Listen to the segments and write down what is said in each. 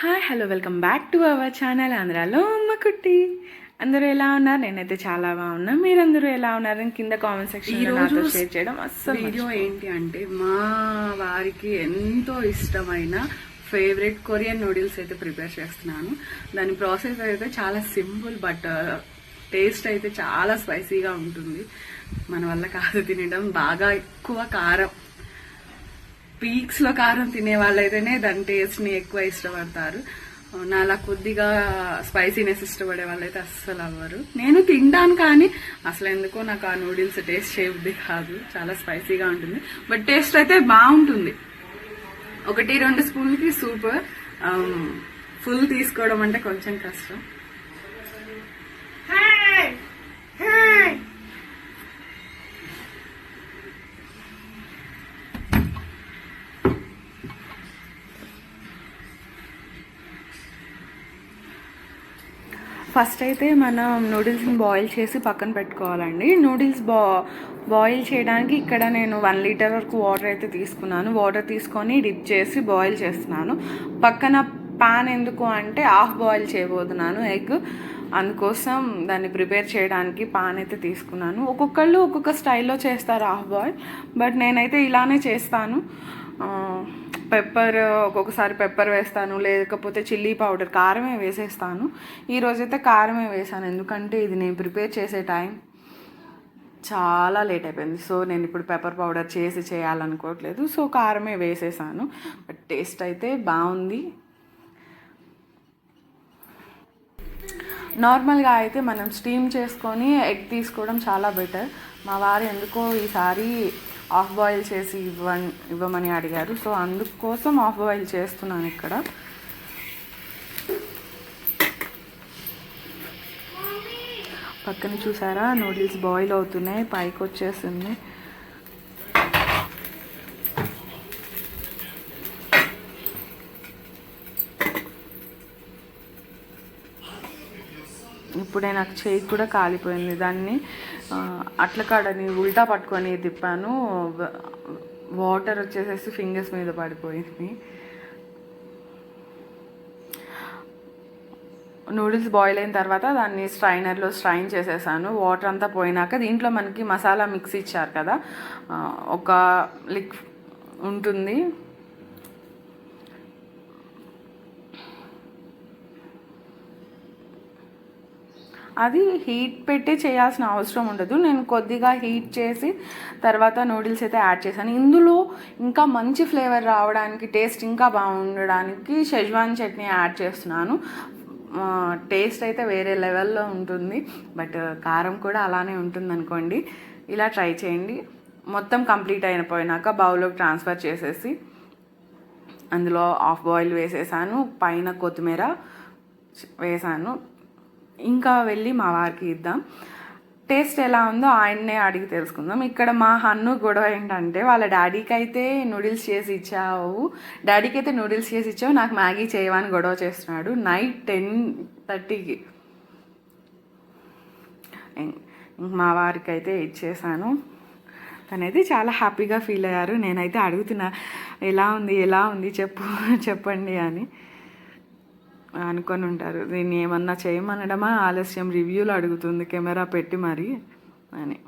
Hi hello welcome back to our channel ఆంధ్రాలో అమ్మ కుట్టి. అందరూ ఎలా ఉన్నారు? నేనైతే చాలా బాగున్నా. మీరందరూ ఎలా ఉన్నారు? కింద కామెంట్ సెక్షన్ నాతో షేర్ చేయడం అస్సలు వీడియో ఏంటి అంటే మా వారికి ఎంతో ఇష్టమైన ఫేవరెట్ కొరియన్ నూడిల్స్ అయితే ప్రిపేర్ చేస్తున్నాను. దాని ప్రాసెస్ అయితే చాలా సింపుల్ బట్ టేస్ట్ అయితే చాలా స్పైసీగా ఉంటుంది. మన వల్ల కాదు తినడం. బాగా ఎక్కువ కారం. పీక్స్లో కారం తినే వాళ్ళైతేనే దాని టేస్ట్ని ఎక్కువ ఇష్టపడతారు. నాలా కొద్దిగా స్పైసీనెస్ ఇష్టపడే వాళ్ళైతే అస్సలు అవ్వరు. నేను తింటాను కానీ అసలు ఎందుకో నాకు ఆ నూడిల్స్ టేస్ట్ చేయబుద్ది కాదు. చాలా స్పైసీగా ఉంటుంది. బట్ టేస్ట్ అయితే బాగుంటుంది. ఒకటి రెండు స్పూన్లకి సూపర్. ఫుల్ తీసుకోవడం అంటే కొంచెం కష్టం. ఫస్ట్ అయితే మనం నూడిల్స్ని బాయిల్ చేసి పక్కన పెట్టుకోవాలండి. నూడిల్స్ బా బాయిల్ చేయడానికి ఇక్కడ నేను వన్ లీటర్ వరకు వాటర్ అయితే తీసుకున్నాను. వాటర్ తీసుకొని డిప్ చేసి బాయిల్ చేస్తున్నాను. పక్కన పాన్ ఎందుకు అంటే హాఫ్ బాయిల్ చేయబోతున్నాను ఎగ్. అందుకోసం దాన్ని ప్రిపేర్ చేయడానికి పాన్ అయితే తీసుకున్నాను. ఒక్కొక్కళ్ళు ఒక్కొక్క స్టైల్లో చేస్తారు హాఫ్ బాయిల్ బట్ నేనైతే ఇలానే చేస్తాను. పెప్పర్ uh, ఒక్కొక్కసారి పెప్పర్ వేస్తాను లేకపోతే చిల్లీ పౌడర్ కారమే వేసేస్తాను. ఈరోజైతే కారమే వేసాను ఎందుకంటే ఇది నేను ప్రిపేర్ చేసే టైం చాలా లేట్ అయిపోయింది. సో నేను ఇప్పుడు పెప్పర్ పౌడర్ చేసి చేయాలనుకోవట్లేదు. సో కారమే వేసేసాను. బట్ టేస్ట్ అయితే బాగుంది. నార్మల్గా అయితే మనం స్టీమ్ చేసుకొని ఎగ్ తీసుకోవడం చాలా బెటర్ మా వారు ఎందుకో ఈసారి ఆఫ్ బాయిల్ చేసి ఇవ్వని ఇవ్వమని అడిగారు. సో అందుకోసం ఆఫ్ బాయిల్ చేస్తున్నాను ఇక్కడ. పక్కన చూసారా? నూడిల్స్ బాయిల్ అవుతున్నాయి. పైకి వచ్చేసింది. ఇప్పుడే నాకు చేయి కూడా కాలిపోయింది. దాన్ని అట్ల కాడని ఉల్టా పట్టుకొని తిప్పాను. వాటర్ వచ్చేసేసి ఫింగర్స్ మీద పడిపోయింది. నూడిల్స్ బాయిల్ అయిన తర్వాత దాన్ని స్ట్రైనర్లో స్ట్రైన్ చేసేసాను. వాటర్ అంతా పోయినాక దీంట్లో మనకి మసాలా మిక్స్ ఇచ్చారు కదా. ఒక లిక్ ఉంటుంది. అది హీట్ పెట్టి చేయాల్సిన అవసరం ఉండదు. నేను కొద్దిగా హీట్ చేసి తర్వాత నూడిల్స్ అయితే యాడ్ చేశాను. ఇందులో ఇంకా మంచి ఫ్లేవర్ రావడానికి టేస్ట్ ఇంకా బాగుండడానికి షెజ్వాన్ చట్నీ యాడ్ చేస్తున్నాను. టేస్ట్ అయితే వేరే లెవెల్లో ఉంటుంది. బట్ కారం కూడా అలానే ఉంటుంది అనుకోండి ఇలా ట్రై చేయండి. మొత్తం కంప్లీట్ అయిపోయినాక బౌల్లోకి ట్రాన్స్ఫర్ చేసేసి అందులో ఆఫ్ బాయిల్ వేసేసాను. పైన కొత్తిమీర వేసాను. ఇంకా వెళ్ళి మా వారికి ఇద్దాం. టేస్ట్ ఎలా ఉందో ఆయన్నే అడిగి తెలుసుకుందాం. ఇక్కడ మా హన్ను గొడవ ఏంటంటే వాళ్ళ డాడీకి అయితే నూడిల్స్ చేసి ఇచ్చావు. డాడీకి అయితే నూడిల్స్ చేసి ఇచ్చావు నాకు మ్యాగీ చేయవని గొడవ చేస్తున్నాడు. నైట్ టెన్ థర్టీకి. మా వారికి అయితే ఇచ్చేసాను. తనైతే చాలా హ్యాపీగా ఫీల్ అయ్యారు. నేనైతే అడుగుతున్నా ఎలా ఉంది ఎలా ఉంది? చెప్పు చెప్పండి అని. అనుకొని ఉంటారు. దీన్ని ఏమన్నా చేయమనడమా? ఆలస్యం రివ్యూలు అడుగుతుంది. కెమెరా పెట్టి మరి అని.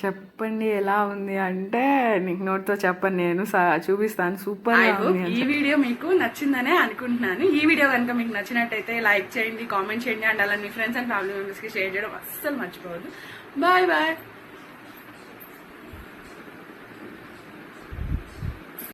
చెప్పండి ఎలా ఉంది అంటే నీకు నోట్తో చెప్పను నేను. చూపిస్తాను. సూపర్ ఈ వీడియో మీకు నచ్చిందనే అనుకుంటున్నాను. ఈ వీడియో కనుక మీకు నచ్చినట్టయితే లైక్ చేయండి కామెంట్ చేయండి అండ్ అలా మీ ఫ్రెండ్స్ అండ్ ఫ్యామిలీ మెంబర్స్కి షేర్ చేయడం అస్సలు మర్చిపోవద్దు. Bye bye.